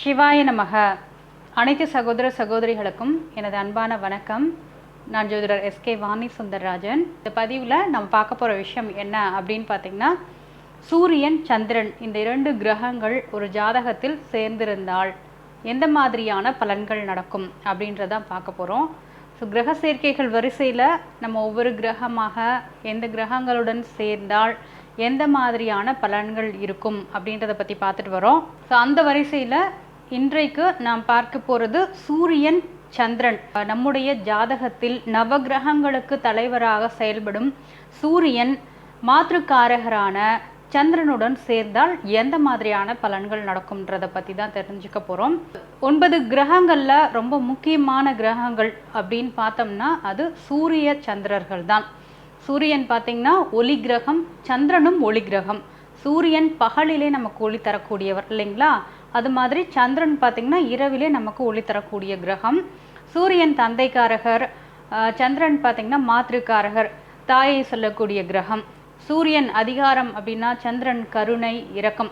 சிவாய நமக. அனைத்து சகோதர சகோதரிகளுக்கும் எனது அன்பான வணக்கம். நான் ஜோதிடர் எஸ்கே வாணி சுந்தரராஜன் இந்த பதிவில் நம்ம பார்க்க போகிற விஷயம் என்ன அப்படின்னு பார்த்தீங்கன்னா சூரியன் சந்திரன் இந்த இரண்டு கிரகங்கள் ஒரு ஜாதகத்தில் சேர்ந்திருந்தால் எந்த மாதிரியான பலன்கள் நடக்கும் அப்படின்றதான் பார்க்க போகிறோம் ஸோ கிரக சேர்க்கைகள் வரிசையில் நம்ம ஒவ்வொரு கிரகமாக எந்த கிரகங்களுடன் சேர்ந்தால் எந்த மாதிரியான பலன்கள் இருக்கும் அப்படின்றத பற்றி பார்த்துட்டு வரோம். ஸோ அந்த வரிசையில் இன்றைக்கு நாம் பார்க்க போகிறது சூரியன் சந்திரன். நம்முடைய ஜாதகத்தில் நவகிரகங்களுக்கு தலைவராக செயல்படும் சூரியன் மாற்றுக்காரகரான சந்திரனுடன் சேர்ந்தால் எந்த மாதிரியான பலன்கள் நடக்கும்ன்றத பற்றி தான் தெரிஞ்சுக்க போகிறோம் ஒன்பது கிரகங்களில் ரொம்ப முக்கியமான கிரகங்கள் அப்படின்னு பார்த்தோம்னா அது சூரிய சந்திரர்கள் தான். சூரியன் பார்த்தீங்கன்னா ஒளி கிரகம் சந்திரனும் ஒளி கிரகம். சூரியன் பகலிலே நமக்கு ஒளி தரக்கூடியவர் இல்லைங்களா? அது மாதிரி சந்திரன் பார்த்திங்கன்னா இரவிலே நமக்கு ஒளி தரக்கூடிய கிரகம். சூரியன் தந்தைக்காரகர் சந்திரன் பார்த்திங்கன்னா மாத்திருக்காரகர் தாயை சொல்லக்கூடிய கிரகம். சூரியன் அதிகாரம் அப்படின்னா சந்திரன் கருணை இரக்கம்.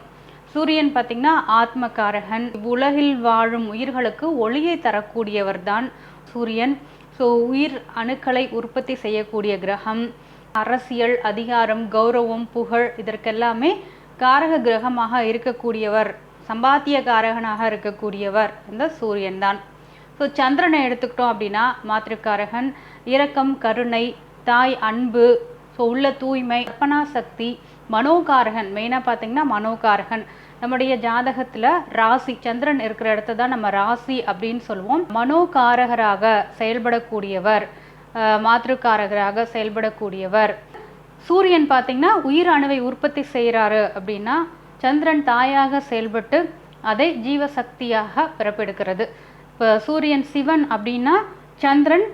சூரியன் பார்த்திங்கன்னா ஆத்மகாரகன் உலகில் வாழும் உயிர்களுக்கு ஒளியை தரக்கூடியவர் தான் சூரியன். ஸோ உயிர் அணுக்களை உற்பத்தி செய்யக்கூடிய கிரகம். அரசியல் அதிகாரம் கௌரவம் புகழ் இதற்கெல்லாமே காரக கிரகமாக இருக்கக்கூடியவர். சம்பாத்தியக்காரகனாக இருக்கக்கூடியவர் இந்த சூரியன் தான் ஸோ சந்திரனை எடுத்துக்கிட்டோம் அப்படின்னா மாத்திருக்காரகன் இரக்கம் கருணை தாய் அன்பு ஸோ உள்ள தூய்மை கற்பனா சக்தி மனோகாரகன் மெயினாக பார்த்தீங்கன்னா மனோகாரகன். நம்முடைய ஜாதகத்தில் ராசி சந்திரன் இருக்கிற இடத்த தான் நம்ம ராசி அப்படின்னு சொல்லுவோம். மனோகாரகராக செயல்படக்கூடியவர் மாத்திருக்காரகராக செயல்படக்கூடியவர். சூரியன் பார்த்தீங்கன்னா உயிர் அணுவை உற்பத்தி செய்கிறாரு அப்படின்னா சந்திரன் தாயாக செயல்பட்டு அதை ஜீவசக்தியாக பிறப்பெடுக்கிறது இப்போ சூரியன் சிவன் அப்படின்னா சந்திரன்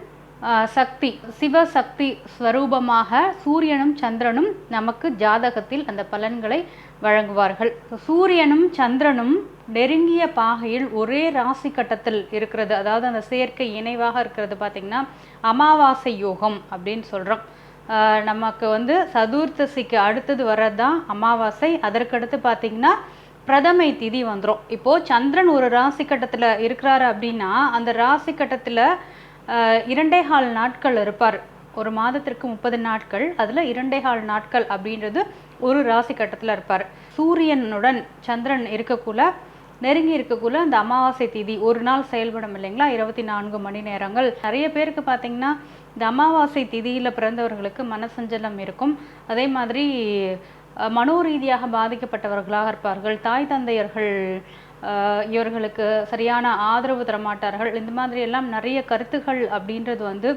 ஆஹ், சக்தி சிவசக்தி ஸ்வரூபமாக சூரியனும் சந்திரனும் நமக்கு ஜாதகத்தில் அந்த பலன்களை வழங்குவார்கள். சூரியனும் சந்திரனும் நெருங்கிய பாகையில் ஒரே ராசி கட்டத்தில் இருக்கிறது. அதாவது அந்த சேர்க்கை இணைவாக இருக்கிறது பார்த்திங்கன்னா அமாவாசை யோகம் அப்படின்னு சொல்கிறோம் நமக்கு வந்து சதுர்த்தசிக்கு அடுத்தது வர்றது தான் அமாவாசை. அதற்கடுத்து பார்த்திங்கன்னா பிரதமை திதி வந்துடும் இப்போது சந்திரன் ஒரு ராசி கட்டத்தில் இருக்கிறாரு அப்படின்னா அந்த ராசி கட்டத்தில் இரண்டே கால் நாட்கள் இருப்பார். ஒரு மாதத்திற்கு முப்பது நாட்கள் அதில் இரண்டே கால் நாட்கள் அப்படின்றது ஒரு ராசி கட்டத்தில் இருப்பார். சூரியனுடன் சந்திரன் இருக்கக்குள்ள நெருங்கி இருக்கக்குள்ள அந்த அமாவாசை திதி ஒரு நாள் செயல்படும் இல்லைங்களா? இருபத்தி நான்கு மணி நேரங்கள். நிறைய பேருக்கு பார்த்தீங்கன்னா இந்த அமாவாசை திதியில் பிறந்தவர்களுக்கு மனசஞ்சலம் இருக்கும். அதே மாதிரி அஹ், மனோரீதியாக பாதிக்கப்பட்டவர்களாக இருப்பார்கள். தாய் தந்தையர்கள் இவர்களுக்கு சரியான ஆதரவு தரமாட்டார்கள். இந்த மாதிரி எல்லாம் நிறைய கருத்துகள் அப்படின்றது வந்து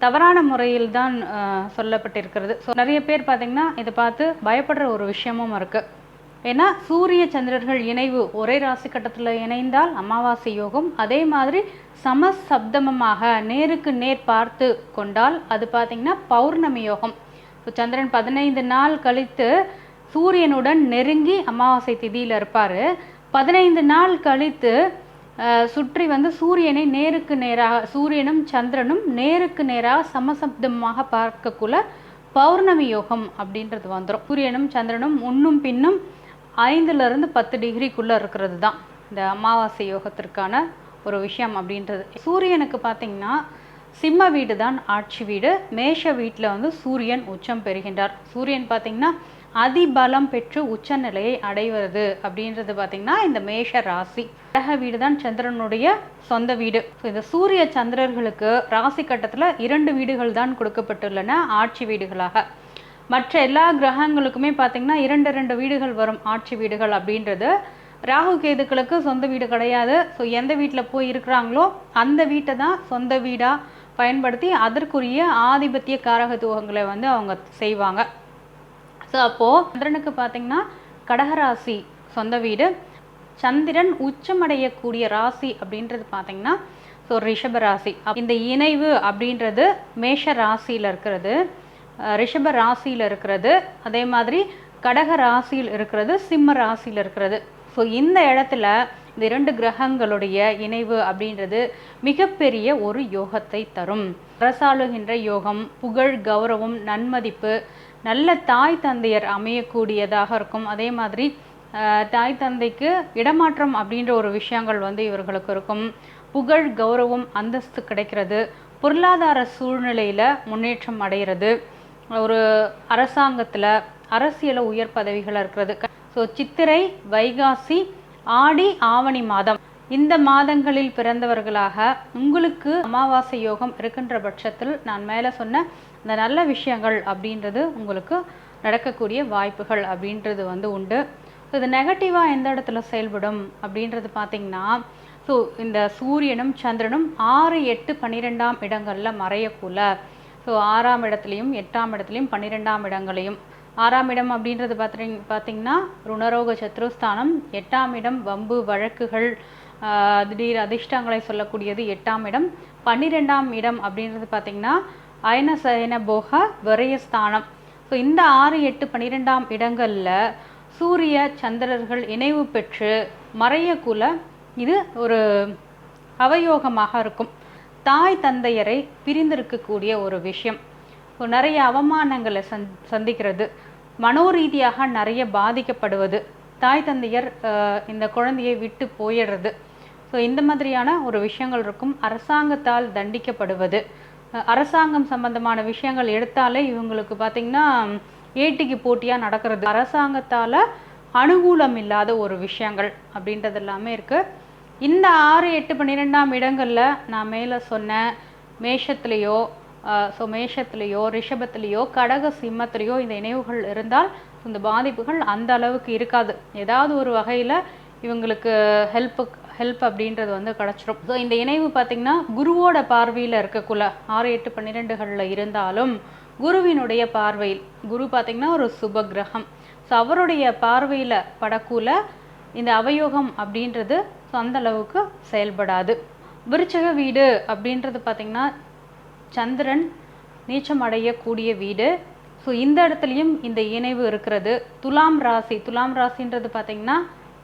தவறான முறையில் தான் அஹ், சொல்லப்பட்டிருக்கிறது. ஸோ நிறைய பேர் பார்த்திங்கன்னா இதை பார்த்து பயப்படுற ஒரு விஷயமும் இருக்கு. ஏன்னா சூரிய சந்திரர்கள் இணைவு ஒரே ராசி கட்டத்தில் இணைந்தால் அமாவாசை யோகம். அதே மாதிரி சமசப்தமமாக நேருக்கு நேர் பார்த்து கொண்டால் அது பார்த்தீங்கன்னா பௌர்ணமி யோகம். இப்போ சந்திரன் பதினைந்து நாள் கழித்து சூரியனுடன் நெருங்கி அமாவாசை திதியில் இருப்பார். பதினைந்து நாள் கழித்து சுற்றி வந்து சூரியனை நேருக்கு நேராக சூரியனும் சந்திரனும் நேருக்கு நேராக சமசப்தமாக பார்க்கக்குள்ள பௌர்ணமி யோகம் அப்படின்றது வந்துடும் சூரியனும் சந்திரனும் முன்னும் பின்னும் ஐந்துலேருந்து பத்து டிகிரிக்குள்ளே இருக்கிறது தான் இந்த அமாவாசை யோகத்திற்கான ஒரு விஷயம் அப்படின்றது. சூரியனுக்கு பார்த்தீங்கன்னா சிம்ம வீடு தான் ஆட்சி வீடு. மேஷ வீட்டில் வந்து சூரியன் உச்சம் பெறுகின்றார். சூரியன் பார்த்தீங்கன்னா அதிபலம் பெற்று உச்ச நிலையை அடைவது அப்படின்றது பார்த்தீங்கன்னா இந்த மேஷ ராசி. கிரக வீடு தான் சந்திரனுடைய சொந்த வீடு. ஸோ இந்த சூரிய சந்திரர்களுக்கு ராசி கட்டத்தில் இரண்டு வீடுகள் தான் கொடுக்கப்பட்டுள்ளன ஆட்சி வீடுகளாக. மற்ற எல்லா கிரகங்களுக்குமே பார்த்தீங்கன்னா இரண்டு ரெண்டு வீடுகள் வரும் ஆட்சி வீடுகள் அப்படின்றது. ராகு கேதுக்களுக்கு சொந்த வீடு கிடையாது. ஸோ எந்த வீட்டில் போய் இருக்கிறாங்களோ அந்த வீட்டை தான் சொந்த வீடாக பயன்படுத்தி அதற்குரிய ஆதிபத்திய காரகத்துவங்களை வந்து அவங்க செய்வாங்க. ஸோ அப்போது சந்திரனுக்கு பார்த்தீங்கன்னா கடகராசி சொந்த வீடு. சந்திரன் உச்சமடையக்கூடிய ராசி அப்படின்றது பார்த்தீங்கன்னா ஸோ ரிஷப ராசி. இந்த இணைவு அப்படின்றது மேஷ ராசியில் இருக்கிறது. ரிஷப ராசியில் இருக்கிறது. அதே மாதிரி கடக ராசியில் இருக்கிறது சிம்ம ராசியில் இருக்கிறது. ஸோ இந்த இடத்துல இந்த இரண்டு கிரகங்களுடைய இணைவு அப்படின்றது மிகப்பெரிய ஒரு யோகத்தை தரும். அரசாளுகின்ற யோகம் புகழ் கௌரவம் நன்மதிப்பு நல்ல தாய் தந்தையர் அமையக்கூடியதாக இருக்கும். அதே மாதிரி தாய் தந்தைக்கு இடமாற்றம் அப்படின்ற ஒரு விஷயங்கள் வந்து இவர்களுக்கு இருக்கும். புகழ் கௌரவம் அந்தஸ்து கிடைக்கிறது. பொருளாதார சூழ்நிலையில் முன்னேற்றம் அடைகிறது. ஒரு அரசாங்கத்தில் அரசியல உயர் பதவிகள் இருக்கிறது. ஸோ சித்திரை வைகாசி ஆடி ஆவணி மாதம். இந்த மாதங்களில் பிறந்தவர்களாக உங்களுக்கு அமாவாசை யோகம் இருக்கின்ற பட்சத்தில் நான் மேலே சொன்ன இந்த நல்ல விஷயங்கள் அப்படின்றது உங்களுக்கு நடக்கக்கூடிய வாய்ப்புகள் அப்படின்றது வந்து உண்டு. ஸோ இது நெகட்டிவாக எந்த இடத்துல செயல்படும் அப்படின்றது பார்த்திங்கன்னா ஸோ இந்த சூரியனும் சந்திரனும் ஆறு எட்டு பன்னிரெண்டாம் இடங்களில் மறையக்குள்ள ஸோ ஆறாம் இடத்துலையும் எட்டாம் இடத்துலையும் பன்னிரெண்டாம் இடங்களையும் ஆறாம் இடம் அப்படின்றது பார்த்தீங்க பார்த்தீங்கன்னா ருணரோக சத்ருஸ்தானம். எட்டாம் இடம் வம்பு வழக்குகள் திடீர் அதிர்ஷ்டங்களை சொல்லக்கூடியது எட்டாம் இடம். பன்னிரெண்டாம் இடம் அப்படின்றது பார்த்தீங்கன்னா அயன சயன போக விரயஸ்தானம் ஸோ இந்த ஆறு எட்டு பன்னிரெண்டாம் இடங்களில் சூரிய சந்திரர்கள் இணைவு பெற்று மறையக்குள்ள இது ஒரு அவயோகமாக இருக்கும். தாய் தந்தையரை பிரிந்திருக்கக்கூடிய ஒரு விஷயம். ஸோ நிறைய அவமானங்களை சந் சந்திக்கிறது. மனோரீதியாக நிறைய பாதிக்கப்படுவது. தாய் தந்தையர் இந்த குழந்தையை விட்டு போயிடுறது. ஸோ இந்த மாதிரியான ஒரு விஷயங்கள் இருக்கும். அரசாங்கத்தால் தண்டிக்கப்படுவது. அரசாங்கம் சம்பந்தமான விஷயங்கள் எடுத்தாலே இவங்களுக்கு பார்த்திங்கன்னா ஏட்டிக்கு போட்டியாக நடக்கிறது. அரசாங்கத்தால் அனுகூலம் இல்லாத ஒரு விஷயங்கள் அப்படின்றது எல்லாமே இருக்குது இந்த ஆறு எட்டு பன்னிரெண்டாம் இடங்களில் நான் மேலே சொன்ன மேஷத்துலேயோ ஸோ மேஷத்துலேயோ ரிஷபத்துலேயோ கடக சிம்மத்துலேயோ இந்த இணைவுகள் இருந்தால் இந்த பாதிப்புகள் அந்த அளவுக்கு இருக்காது. ஏதாவது ஒரு வகையில் இவங்களுக்கு ஹெல்ப்பு ஹெல்ப் அப்படின்றது வந்து கிடச்சிரும். ஸோ இந்த இணைவு பார்த்திங்கன்னா குருவோட பார்வையில் இருக்கக்குள்ள ஆறு எட்டு பன்னிரெண்டுகளில் இருந்தாலும் குருவினுடைய பார்வையில் குரு பார்த்திங்கன்னா ஒரு சுப கிரகம் ஸோ அவருடைய பார்வையில் படக்குள்ள இந்த அவயோகம் அப்படின்றது ஸோ அந்த அளவுக்கு செயல்படாது. விருச்சக வீடு அப்படின்றது பார்த்திங்கன்னா சந்திரன் நீச்சம் அடையக்கூடிய வீடு. ஸோ இந்த இடத்துலையும் இந்த இணைவு இருக்கிறது. துலாம் ராசி. துலாம் ராசின்றது பார்த்திங்கன்னா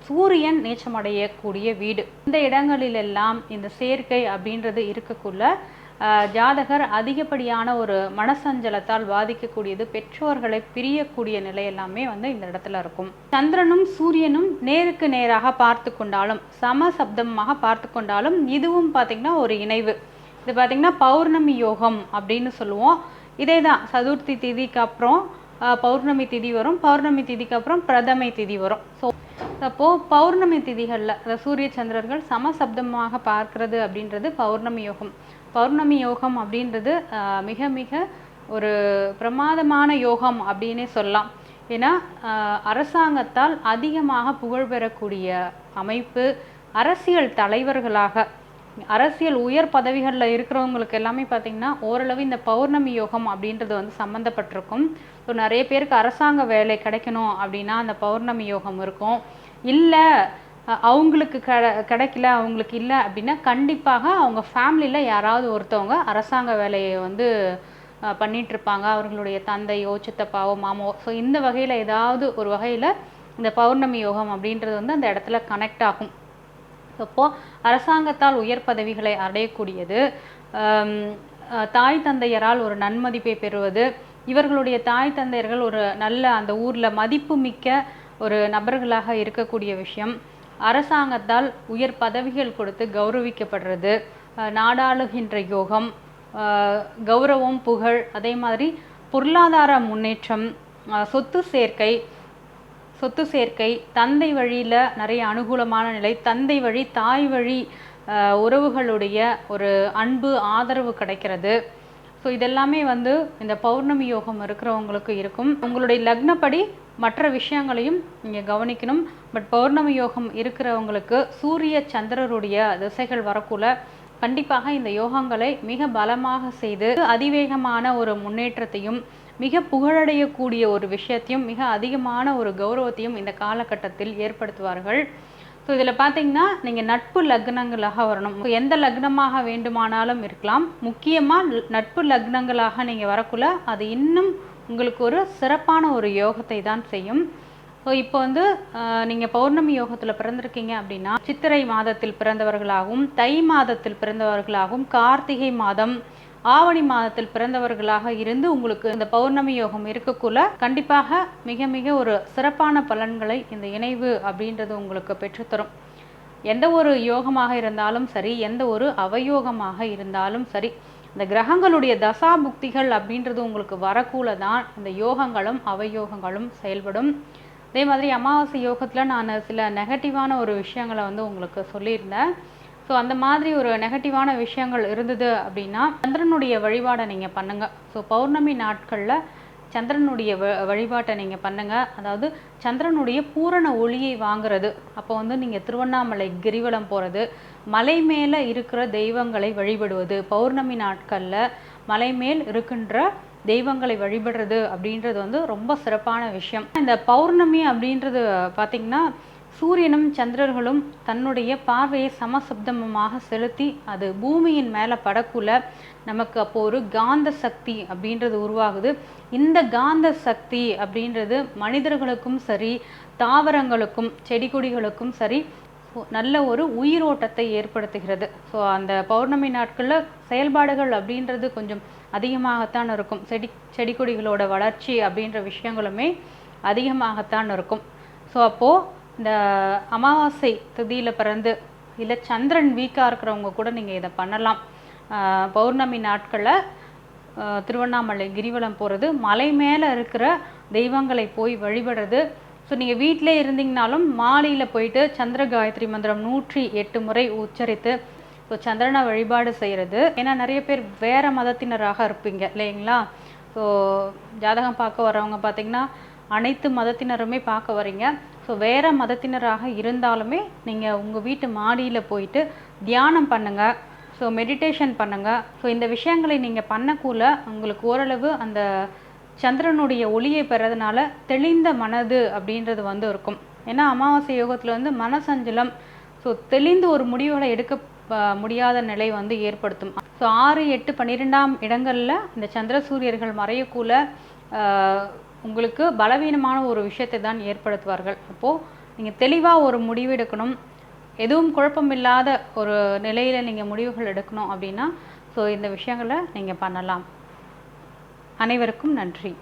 சூரியன் நீச்சம் அடையக்கூடிய வீடு. இந்த இடங்களிலெல்லாம் இந்த சேர்க்கை அப்படின்றது இருக்கக்குள்ள ஜாதகர் அதிகப்படியான ஒரு மனசஞ்சலத்தால் பாதிக்கக்கூடியது பெற்றோர்களை பிரியக்கூடிய நிலை எல்லாமே வந்து இந்த இடத்துல இருக்கும். சந்திரனும் சூரியனும் நேருக்கு நேராக பார்த்து கொண்டாலும் சம சப்தமாக பார்த்து கொண்டாலும் இதுவும் பார்த்திங்கன்னா ஒரு இணைவு. இது பார்த்திங்கன்னா பௌர்ணமி யோகம் அப்படின்னு சொல்லுவோம். இதே தான் சதுர்த்தி திதிக்கு அப்புறம் பௌர்ணமி திதி வரும். பௌர்ணமி திதிக்கு அப்புறம் பிரதமை திதி வரும். ஸோ அப்போது பௌர்ணமி திதிகளில் அந்த சூரிய சந்திரர்கள் சமசப்தமாக பார்க்கிறது அப்படின்றது பௌர்ணமி யோகம். பௌர்ணமி யோகம் அப்படின்றது மிக மிக ஒரு பிரமாதமான யோகம் அப்படின்னே சொல்லலாம். ஏன்னா அரசாங்கத்தால் அதிகமாக புகழ் பெறக்கூடிய அமைப்பு அரசியல் தலைவர்களாக அரசியல் உயர் பதவிகளில் இருக்கிறவங்களுக்கு எல்லாமே பார்த்தீங்கன்னா ஓரளவு இந்த பௌர்ணமி யோகம் அப்படின்றது வந்து சம்மந்தப்பட்டிருக்கும் ஸோ நிறைய பேருக்கு அரசாங்க வேலை கிடைக்கணும் அப்படின்னா அந்த பௌர்ணமி யோகம் இருக்கும். இல்லை அவங்களுக்கு கெ கிடைக்கல அவங்களுக்கு இல்லை அப்படின்னா கண்டிப்பாக அவங்க ஃபேமிலியில் யாராவது ஒருத்தவங்க அரசாங்க வேலையை வந்து பண்ணிகிட்ருப்பாங்க அவர்களுடைய தந்தையோ சித்தப்பாவோ மாமாவோ. ஸோ இந்த வகையில் ஏதாவது ஒரு வகையில் இந்த பௌர்ணமி யோகம் அப்படின்றது வந்து அந்த இடத்துல கனெக்ட் ஆகும். அப்போது அரசாங்கத்தால் உயர் பதவிகளை அடையக்கூடியது. தாய் தந்தையரால் ஒரு நன்மதிப்பை பெறுவது. இவர்களுடைய தாய் தந்தையர்கள் ஒரு நல்ல அந்த ஊரில் மதிப்பு மிக்க ஒரு நபர்களாக இருக்கக்கூடிய விஷயம். அரசாங்கத்தால் உயர் பதவிகள் கொடுத்து கௌரவிக்கப்படுறது. நாடாளுகின்ற யோகம் கௌரவம் புகழ் அதே மாதிரி பொருளாதார முன்னேற்றம் சொத்து சேர்க்கை சொத்து சேர்க்கை தந்தை வழியில் நிறைய அனுகூலமான நிலை தந்தை வழி தாய் வழி உறவுகளுடைய ஒரு அன்பு ஆதரவு கிடைக்கிறது. ஸோ இதெல்லாமே வந்து இந்த பௌர்ணமி யோகம் இருக்கிறவங்களுக்கு இருக்கும். உங்களுடைய லக்னப்படி மற்ற விஷயங்களையும் நீங்கள் கவனிக்கணும். பட் பௌர்ணமி யோகம் இருக்கிறவங்களுக்கு சூரிய சந்திரருடைய திசைகள் வரக்குள்ள கண்டிப்பாக இந்த யோகங்களை மிக பலமாக செய்து அதிவேகமான ஒரு முன்னேற்றத்தையும் மிக புகழடையக்கூடிய ஒரு விஷயத்தையும் மிக அதிகமான ஒரு கௌரவத்தையும் இந்த காலகட்டத்தில் ஏற்படுத்துவார்கள். ஸோ இதில் பார்த்தீங்கன்னா நீங்கள் நட்பு லக்னங்களாக வரணும். எந்த லக்னமாக வேண்டுமானாலும் இருக்கலாம். முக்கியமாக நட்பு லக்னங்களாக நீங்கள் வரக்குள்ள அது இன்னும் உங்களுக்கு ஒரு சிறப்பான ஒரு யோகத்தை தான் செய்யும். ஸோ இப்போ வந்து நீங்கள் பௌர்ணமி யோகத்தில் பிறந்திருக்கீங்க அப்படின்னா சித்திரை மாதத்தில் பிறந்தவர்களாகவும் தை மாதத்தில் பிறந்தவர்களாகவும் கார்த்திகை மாதம் ஆவணி மாதத்தில் பிறந்தவர்களாக இருந்து உங்களுக்கு இந்த பௌர்ணமி யோகம் இருக்கக்குள்ள கண்டிப்பாக மிக மிக ஒரு சிறப்பான பலன்களை இந்த இணைவு அப்படின்றது உங்களுக்கு பெற்றுத்தரும். எந்த ஒரு யோகமாக இருந்தாலும் சரி எந்த ஒரு அவயோகமாக இருந்தாலும் சரி இந்த கிரகங்களுடைய தசா புக்திகள் அப்படின்றது உங்களுக்கு வரக்கூல தான் இந்த யோகங்களும் அவயோகங்களும் செயல்படும். அதே மாதிரி அமாவாசை யோகத்தில் நான் சில நெகட்டிவான ஒரு விஷயங்களை வந்து உங்களுக்கு சொல்லியிருந்தேன். ஸோ அந்த மாதிரி ஒரு நெகட்டிவான விஷயங்கள் இருந்தது அப்படின்னா சந்திரனுடைய வழிபாடை நீங்கள் பண்ணுங்கள் ஸோ பௌர்ணமி நாட்களில் சந்திரனுடைய வ வழிபாட்டை நீங்கள் பண்ணுங்கள் அதாவது சந்திரனுடைய பூரண ஒளியை வாங்குறது. அப்போ வந்து நீங்கள் திருவண்ணாமலை கிரிவலம் போகிறது மலை மேலே இருக்கிற தெய்வங்களை வழிபடுவது பௌர்ணமி நாட்களில் மலை மேல் இருக்கின்ற தெய்வங்களை வழிபடுறது அப்படின்றது வந்து ரொம்ப சிறப்பான விஷயம். இந்த பௌர்ணமி அப்படின்றது பார்த்திங்கன்னா சூரியனும் சந்திரர்களும் தன்னுடைய பார்வையை சமசப்தமமாக செலுத்தி அது பூமியின் மேலே படக்குள்ள நமக்கு அப்போ ஒரு காந்த சக்தி அப்படின்றது உருவாகுது. இந்த காந்த சக்தி அப்படின்றது மனிதர்களுக்கும் சரி தாவரங்களுக்கும் செடி கொடிகளுக்கும் சரி நல்ல ஒரு உயிரோட்டத்தை ஏற்படுத்துகிறது. ஸோ அந்த பௌர்ணமி நாட்களில் செயல்பாடுகள் அப்படின்றது கொஞ்சம் அதிகமாகத்தான் இருக்கும். செடி செடி கொடிகளோட வளர்ச்சி அப்படின்ற விஷயங்களுமே அதிகமாகத்தான் இருக்கும். ஸோ அப்போது இந்த அமாவாசை திதியில் பிறந்து இல்லை சந்திரன் வீக்காக இருக்கிறவங்க கூட நீங்கள் இதை பண்ணலாம். பௌர்ணமி நாட்களில் திருவண்ணாமலை கிரிவலம் போகிறது மலை மேலே இருக்கிற தெய்வங்களை போய் வழிபடுறது. ஸோ நீங்கள் வீட்டிலே இருந்தீங்கனாலும் மாலையில் போயிட்டு சந்திர காயத்ரி மந்திரம் நூற்றி எட்டு முறை உச்சரித்து ஸோ சந்திரனை வழிபாடு செய்கிறது ஏன்னா நிறைய பேர் வேறு மதத்தினராக இருப்பீங்க இல்லைங்களா? ஸோ ஜாதகம் பார்க்க வரவங்க பார்த்திங்கன்னா அனைத்து மதத்தினருமே பார்க்க வரீங்க ஸோ வேறு மதத்தினராக இருந்தாலுமே நீங்கள் உங்கள் வீட்டு மாடியில் போயிட்டு தியானம் பண்ணுங்கள் ஸோ மெடிடேஷன் பண்ணுங்கள் ஸோ இந்த விஷயங்களை நீங்கள் பண்ணக்குள்ள உங்களுக்கு ஓரளவு அந்த சந்திரனுடைய ஒளியை பெறதுனால தெளிந்த மனது அப்படின்றது வந்து இருக்கும். ஏன்னா அமாவாசை யோகத்தில் வந்து மனசஞ்சலம் ஸோ தெளிந்து ஒரு முடிவுகளை எடுக்க முடியாத நிலை வந்து ஏற்படுத்தும். ஸோ ஆறு எட்டு பன்னிரெண்டாம் இடங்களில் இந்த சந்திர சூரியர்கள் மறையக்குள்ள உங்களுக்கு பலவீனமான ஒரு விஷயத்தை தான் ஏற்படுத்துவார்கள். அப்போது நீங்கள் தெளிவாக ஒரு முடிவு எடுக்கணும். எதுவும் குழப்பமில்லாத ஒரு நிலையில் நீங்கள் முடிவுகள் எடுக்கணும் அப்படின்னா ஸோ இந்த விஷயங்களை நீங்கள் பண்ணலாம். அனைவருக்கும் நன்றி.